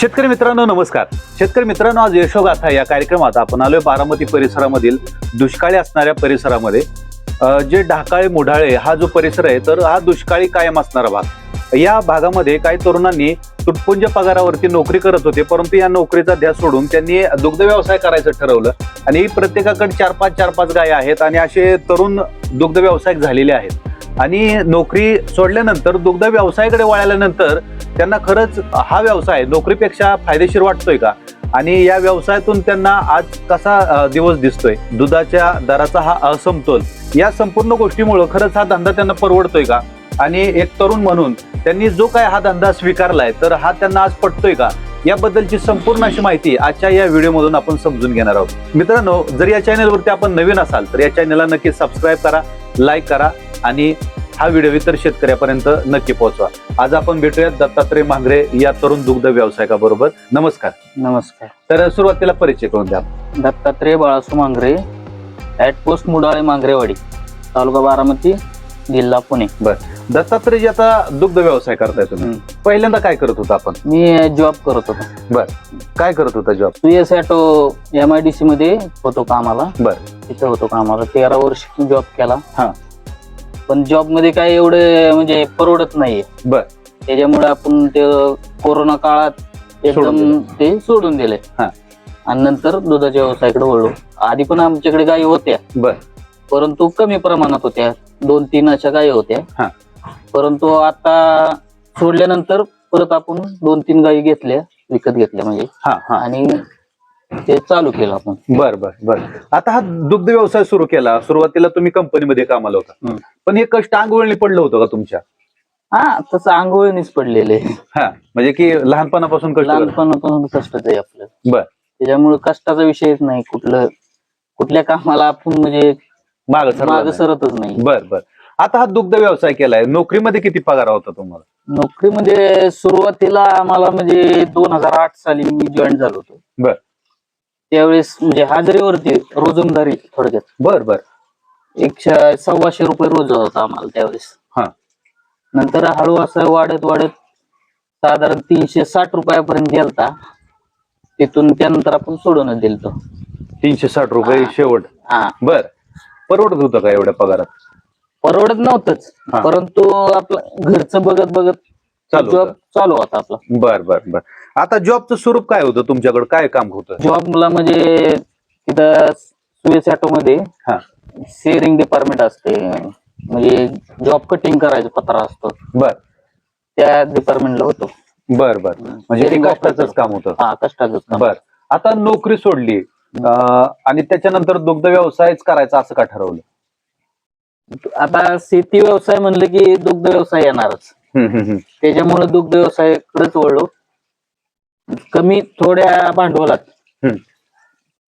शेतकरी मित्रांनो नमस्कार. शेतकरी मित्रांनो आज यशोगाथा या कार्यक्रमात आपण आलोय बारामती परिसरामधील दुष्काळी असणाऱ्या परिसरामध्ये. जे ढाकाळे मुढाळे हा जो परिसर आहे तर हा दुष्काळी कायम असणारा भाग. या भागामध्ये काही तरुणांनी तुटपुंज पगारावरती नोकरी करत होते परंतु या नोकरीचा ध्यास सोडून त्यांनी दुग्ध व्यवसाय करायचं ठरवलं. आणि प्रत्येकाकडे चार पाच चार पाच गाय आहेत आणि असे तरुण दुग्ध व्यावसायिक झालेले आहेत. आणि नोकरी सोडल्यानंतर दुग्ध व्यवसायाकडे वळाल्यानंतर त्यांना खरंच हा व्यवसाय नोकरीपेक्षा फायदेशीर वाटतोय का? आणि या व्यवसायातून त्यांना आज कसा दिवस दिसतोय? दुधाच्या दराचा हा असमतोल या संपूर्ण गोष्टीमुळं खरंच हा धंदा त्यांना परवडतोय का? आणि एक तरुण म्हणून त्यांनी जो काय हा धंदा स्वीकारलाय तर हा त्यांना आज पटतोय का? याबद्दलची संपूर्ण अशी माहिती आजच्या या व्हिडिओमधून आपण समजून घेणार आहोत. मित्रांनो जर या चॅनलवरती आपण नवीन असाल तर या चॅनलला नक्की सबस्क्राईब करा लाईक करा आणि हा व्हिडिओ इतर शेतकऱ्यापर्यंत नक्की पोहोचवा. आज आपण भेटूयात दत्तात्रय मांगरे या तरुण दुग्ध व्यावसायिकाबरोबर. नमस्कार. नमस्कार. तर सुरुवातीला परिचय करून द्या. दत्तात्रय बाळासू मांगरे ॲट पोस्ट मुडाळे मांगरेवाडी तालुका बारामती जिल्हा पुणे. दत्तात्रय आता दुग्ध व्यवसाय करताय तुम्ही पहिल्यांदा काय करत होता आपण? मी जॉब करत होतो. काय करत होता job? Suez auto M I D C मध्ये होतो कामाला. बर. तिथे होतो कामाला. तेरा वर्ष जॉब केला. हा. पण जॉबमध्ये काय एवढे म्हणजे परवडत नाहीये. बर. त्याच्यामुळे आपण ते कोरोना काळात सोडून एकदम. ते सोडून दिले. हा. आणि नंतर दुधाच्या व्यवसायाकडे वळलो. आधी पण आमच्याकडे गायी होत्या. बर. परंतु कमी प्रमाणात होत्या. दोन तीन अशा गायी होत्या. हा. परंतु आता सोडल्यानंतर परत आपण दोन तीन गायी घेतल्या विकत घेतल्या म्हणजे. हा हा. आणि ते चालू केलं आपण. बर बर बर. आता हा दुग्ध व्यवसाय सुरू केला. सुरुवातीला तुम्ही कंपनीमध्ये कामाला होता. पण हे कष्ट अंगवळणी पडलं होतं का तुमच्या? हा तसं आंघोळीनेच पडलेले. हा म्हणजे की लहानपणापासून कष्ट लहानपणापासून कष्टच आहे आपलं. बर. त्याच्यामुळे कष्टाचा विषयच नाही. कुठलं कुठल्या कामाला आपण म्हणजे माग माग सरतच नाही. बर बर. आता हा दुग्ध व्यवसाय केलाय. नोकरीमध्ये किती पगार होता तुम्हाला? नोकरी म्हणजे सुरुवातीला आम्हाला म्हणजे दोन हजार आठ साली मी जॉईन झालो होतो. बर. त्यावेळेस म्हणजे हाजरीवरती रोजंदारी थोडक्यात. बर बर. एकशे सव्वाशे रुपये रोज होता आम्हाला त्यावेळेस. हा. नंतर हळू असं वाढत वाढत साधारण तीनशे साठ रुपयापर्यंत गेलता. तिथून त्यानंतर आपण सोडूनच दिलतो. तीनशे साठ रुपये हा. शेवट. हा. बर. परवडत होतं का एवढ्या पगारात? परवडत नव्हतंच. हा. परंतु आपलं घरचं बगत बगत चालू जॉब होतं. चालू होता आपला. बर बर बर. आता जॉबचं स्वरूप काय होतं तुमच्याकडे? काय काम होतं? जॉबला म्हणजे तिथं सुएसमध्ये हा. शेअरिंग डिपार्टमेंट असते. म्हणजे जॉब कटिंग करायचं पत्रा असतो. बर. त्या डिपार्टमेंटला होतो. बर बर. म्हणजे ते कष्टाचंच. काम होतं. हा कष्टाचंच काम. बर. आता नोकरी सोडली. अं, आणि त्याच्यानंतर दुग्ध व्यवसायच करायचा असं का ठरवलं? आता शेती व्यवसाय म्हणलं की दुग्ध व्यवसाय येणारच. हम्म, हम्म, हम्म. त्याच्यामुळे दुग्ध व्यवसायाकडेच वळलो. कमी थोड्या भांडवलात. हम्म.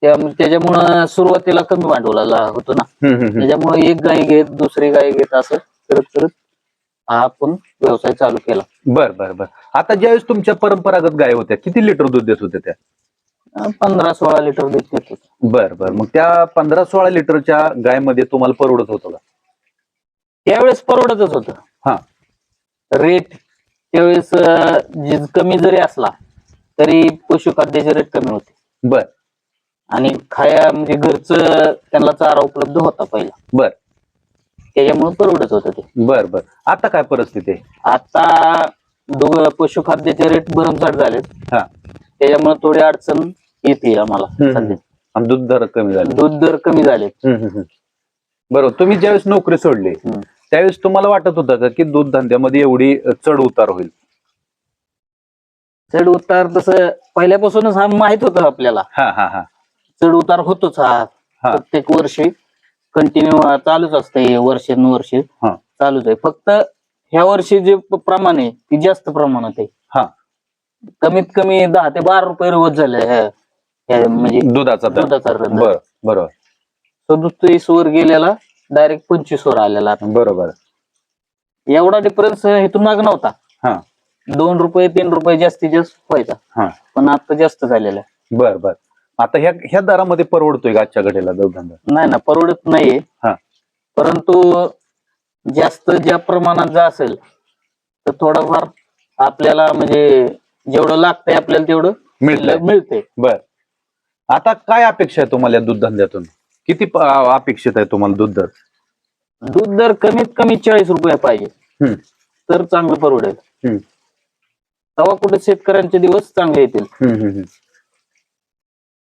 त्या- त्याच्यामुळं सुरुवातीला कमी भांडवलाला होतो ना. हम्म, हम्म, हम्म. त्याच्यामुळे एक गाय घेत दुसरी गाय घेत असं करत करत हा आपण व्यवसाय चालू केला. बर बर बर. आता ज्यावेळेस तुमच्या परंपरागत गाय होत्या किती लिटर दूध देत होत्या त्या? अं, पंधरा सोळा लिटर दूध देत होतो. बर बर. मग त्या पंधरा सोळा लिटरच्या गायमध्ये तुम्हाला परवडत होतं का? त्यावेळेस परवडतच होत. हा. रेट त्यावेळेस अं, जे कमी जरी असला तरी पशुखाद्याचे रेट कमी होते. बर. आणि खाया म्हणजे घरचं त्यांना चारा उपलब्ध होता पहिला. बर. त्याच्यामुळे परवडत होतं ते. बर बर. आता काय परिस्थिती आहे? आता दोघं पशुखाद्याचे रेट भरमसाठ झालेत. हा. त्याच्यामुळे थोडी अडचण येते आम्हाला हम्म. सध्या. आणि दूध दर कमी झाले. दूध दर कमी झालेत हम्म, हम्म, हम्म. बरोबर. तुम्ही ज्यावेळेस नोकरी सोडली हम्म. त्यावेळेस तुम्हाला वाटत होतं का की दूध धंद्यामध्ये एवढी चढ उतार होईल? चढ उतार तसं पहिल्यापासूनच हा माहीत होतं आपल्याला. हा हा हा. चढ उतार होतोच हा. हा. प्रत्येक वर्षी कंटिन्यू चालूच असते वर्षानुवर्षे हा. चालूच आहे. फक्त ह्या वर्षी जे प- प्रमाण आहे ती जास्त प्रमाणात आहे. हा. कमीत कमी दहा ते बारा रुपये रोज झाले ह्या- ह्या म्हणजे दुधाचा दुधाचा. बर बरोबर. सदुतीस वर गेलेला डायरेक्ट पंचवीस वर आलेला. बरोबर. एवढा डिफरन्स इथून माग नव्हता. हा. दोन रुपये तीन रुपये जास्तीत जास्त व्हायचा हा. पण आता जास्त झालेला आहे. बर बर. आता ह्या ह्या दरामध्ये परवडतोय का आजच्या घडीला धंदा नाही ना परवडत नाहीये. हा. परंतु जास्त ज्या प्रमाणात जा असेल तर थोडाफार आपल्याला म्हणजे जेवढं लागतंय आपल्याला तेवढं मिळतंय. मिळतंय. बर. आता काय अपेक्षा आहे तुम्हाला या दूध धंद्यातून किती प- अपेक्षित आहे तुम्हाला दूध दर? दूध दर कमीत कमी चाळीस रुपये पाहिजे. हम्म. तर चांगलं परवडेल. हम्म. तेव्हा कुठे शेतकऱ्यांचे दिवस चांगले येतील.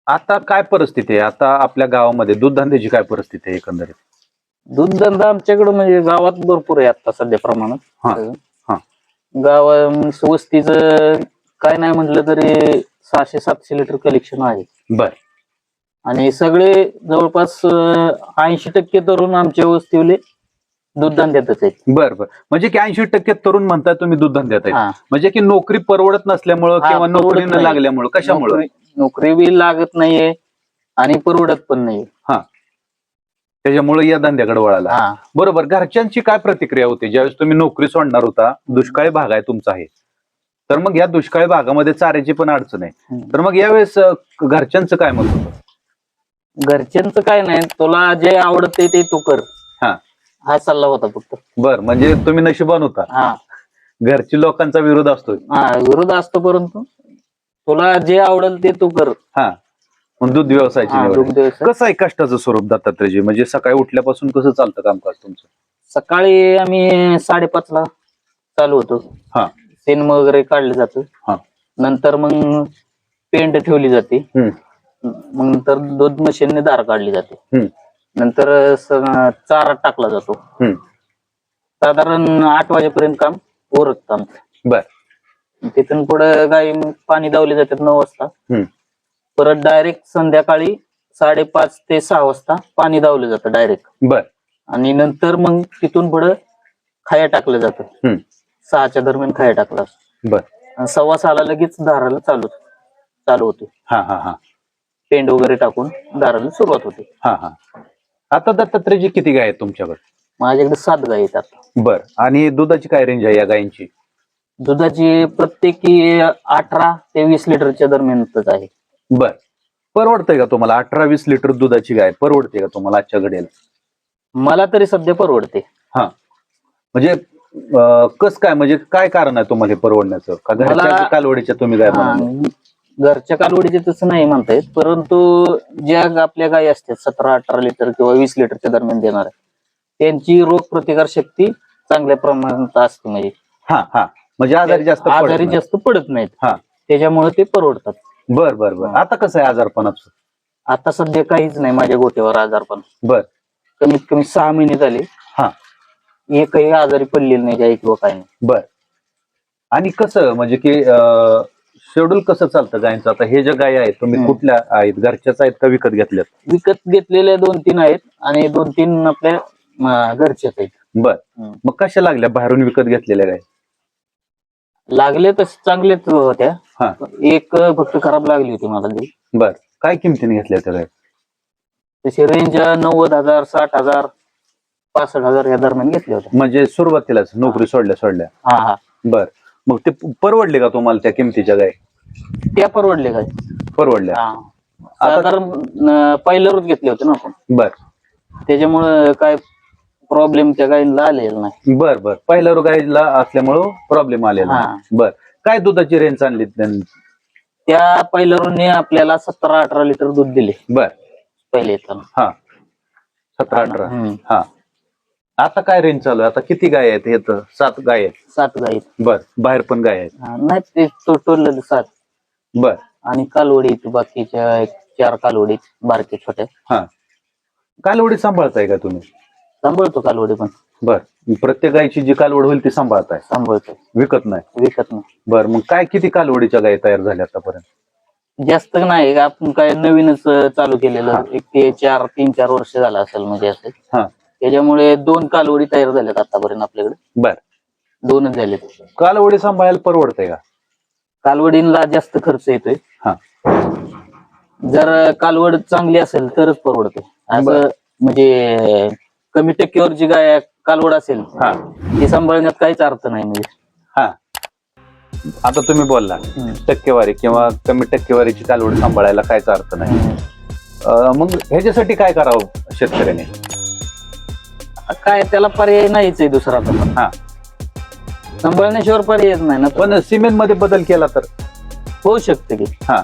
आता काय परिस्थिती आहे? आता आपल्या गावामध्ये दूध धंद्याची काय परिस्थिती आहे एकंदरीत? दूध धंदा आमच्याकडे म्हणजे गावात भरपूर आहे आता सध्या प्रमाणात. हा, हा. गावा वस्तीच काय नाही म्हटलं तरी सहाशे सातशे लिटर कलेक्शन आहे. बर. आणि सगळे जवळपास ऐंशी टक्के तरुण आमच्या वस्तीवले. दूध धंद्यातच आहेत. बर बर. म्हणजे की ऐंशी टक्के तरुण म्हणताय तुम्ही दूध धंद्यात आहे हा. म्हणजे की नोकरी परवडत नसल्यामुळं हा, किंवा परवडत नोकरी न नाही. लागल्यामुळं कशामुळं? नोकरी नोकरी बी लागत नाहीये आणि परवडत पण नाही त्याच्यामुळे या धंद्याकडे वळाला. हा. बरोबर. घरच्यांची काय प्रतिक्रिया होती? ज्यावेळेस तुम्ही नोकरी सोडणार होता दुष्काळी भाग आहे तुमचा आहे तर मग या दुष्काळी भागामध्ये चाऱ्याची पण अडचण आहे. हम्म. तर मग यावेळेस अं, घरच्यांचं काय मत होतं? घरच्यांचं काय नाही. तुला जे आवडते ते तू कर. हा. हा सल्ला होता फक्त. बर म्हणजे तुम्ही नशिबान होता. हा. घरची लोकांचा विरोध असतो हा विरोध असतो परंतु तुला जे आवडेल ते तू कर. हा. मग दूध व्यवसायाची हा, निवड. व्यवसाय. कसं आहे कष्टाचं स्वरूप दत्तात्रयजी? म्हणजे सकाळी उठल्यापासून कसं चालतं कामकाज तुमचं? सकाळी आम्ही साडेपाच ला चालू होतो. हा. सेन वगैरे काढलं जातं. हा. नंतर मग पेंट ठेवली जाते. हम्म, मग नंतर दूध मशीनने धार काढली जाते. हम्म, नंतर स- चारा टाकला जातो. हम्म. साधारण आठ वाजेपर्यंत काम ओरखतं आमचं. बर. तिथून पुढे गाई मग पाणी दावले जातात नऊ वाजता. हम्म, परत डायरेक्ट संध्याकाळी साडेपाच ते सहा वाजता पाणी दावलं जातं डायरेक्ट बर. आणि नंतर मग तिथून पुढं खाया टाकलं जातं. हम्म, सहाच्या दरम्यान खाया टाकला बर. आणि सव्वा सहाला लगेच धाराला चालू चालू होते. हा हा हा. पेंड वगैरे टाकून धाराला सुरुवात होते. हा हा. आता दत्तात्रयजी किती गाय आहेत तुमच्याकडे? माझ्याकडे सात गाई येतात बर. आणि दुधाची काय रेंज आहे या गायींची? दुधाची प्रत्येकी अठरा ते वीस लिटरच्या दरम्यानच आहे. बर. परवडतंय का तुम्हाला? अठरा वीस लिटर दुधाची गाय परवडते का तुम्हाला आजच्या घडीला? मला तरी सध्या परवडते. हा. म्हणजे अं, कस काय म्हणजे काय कारण आहे तुम्हाला हे परवडण्याचं? का घरच्या मला- कालवडीच्या तुम्ही गाय हा, बनवल्या? घरच्या कालवडीचे तसं नाही म्हणता येत परंतु ज्या आपल्या गायी असतात सतरा अठरा लिटर किंवा वीस लिटरच्या दरम्यान देणार त्यांची रोग प्रतिकार शक्ती चांगल्या प्रमाणात असते म्हणजे. हा हा. म्हणजे आजारी जास्त पडत आजारी नाही. जास्त पडत नाहीत. हा. त्याच्यामुळे ते परवडतात. बर बर बर. आता कसं आहे आजारपणाचं? आता सध्या काहीच नाही माझ्या गोट्यावर आजारपण. बर. कमीत कमी सहा महिने झाले. हा. एकही आजारी पडलेली नाही गाई किंवा काही नाही. बर. आणि कसं म्हणजे की शेड्यूल कसं चालतं गायींचं? आता हे ज्या गायी आहेत तुम्ही. कुठल्या आहेत? घरच्याच आहेत का विकत घेतल्यात? विकत घेतलेल्या दोन तीन आहेत आणि दोन तीन आपल्या अं, घरच्याच आहेत. बर. हम्म. मग कशा लागल्या बाहेरून विकत घेतलेल्या गाय? लागले तसे चांगलेच होत्या. हा. एक फक्त खराब लागली होती मला ती. बर. काय किमतीने घेतल्या त्या गाय? तशी रेंज नव्वद हजार साठ हजार पासष्ट हजार या दरम्यान घेतल्या होत्या. म्हणजे सुरुवातीलाच नोकरी सोडल्या सोडल्या. हा हा. बर. मग ते परवडले का तुम्हाला त्या किमतीच्या गाय त्या परवडले काय परवडल्या. हा. साधारण अं, पहिल्या रोज घेतले होते ना आपण. बर. त्याच्यामुळे काय प्रॉब्लेम त्या गायीला आलेला नाही. बर बर. पहिल्या गायला असल्यामुळं प्रॉब्लेम आलेला हा. बर. काय दुधाची रेंज आणली त्यांनी? त्या पहिल्या रोजने आपल्याला सतरा अठरा लिटर दूध दिले. बर. पहिले येताना हा. सतरा अठरा हम्म. हा. आता काय रेंज चालू आहे? आता किती गाय आहेत हे तर? सात गाय आहेत. सात गाई बर. बाहेर पण गाय आहेत. हा, नाही ते टोटल सात. बर. आणि कालवडी बाकीच्या एक चार कालवडी बारके छोट्या हा. कालवडी सांभाळताय का तुम्ही? सांभाळतो कालवडी पण. बर. प्रत्येक गायची जी कालवड होईल ती सांभाळताय? सांभाळतो. विकत नाही? विकत नाही. बर. मग काय किती कालवडीच्या गाय तयार झाल्या आतापर्यंत? जास्त नाही. आपण काय नवीनच अं, चालू केलेलं. एक ते चार तीन चार वर्ष झालं असेल म्हणजे असं. हा. त्याच्यामुळे दोन कालवडी तयार झाल्यात आतापर्यंत आपल्याकडे. बर. दोनच झालेत कालवडी सांभाळायला परवडतंय का? कालवडींना जास्त खर्च येतोय. हा. जर कालवड चांगली असेल तरच परवडते. असं म्हणजे कमी टक्केवर जी गाय कालवड असेल हा. ती सांभाळण्यात काहीच अर्थ नाही म्हणजे. हा. आता तुम्ही बोलला. टक्केवारी किंवा कमी टक्केवारीची कालवड सांभाळायला कायच अर्थ नाही. अं, मग ह्याच्यासाठी काय करावं शेतकऱ्याने? काय त्याला पर्याय नाहीच आहे दुसरा आता. हा. सांभाळण्याशिवाय पर्यायच नाही ना. पण सिमेंटमध्ये बदल केला तर? होऊ शकते की. हा.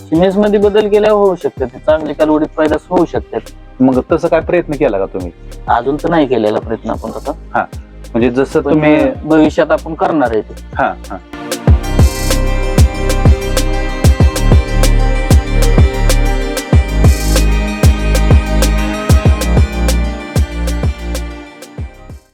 सिमेन्समध्ये बदल केल्यावर होऊ शकते. ते चांगले कालवडीत पैदास होऊ शकतात मग तसं काय प्रयत्न केला का तुम्ही? अजून तर नाही केलेला प्रयत्न आपण तसा. म्हणजे जसं पण तुम्ही भविष्यात आपण करणार आहे ते. हा हा.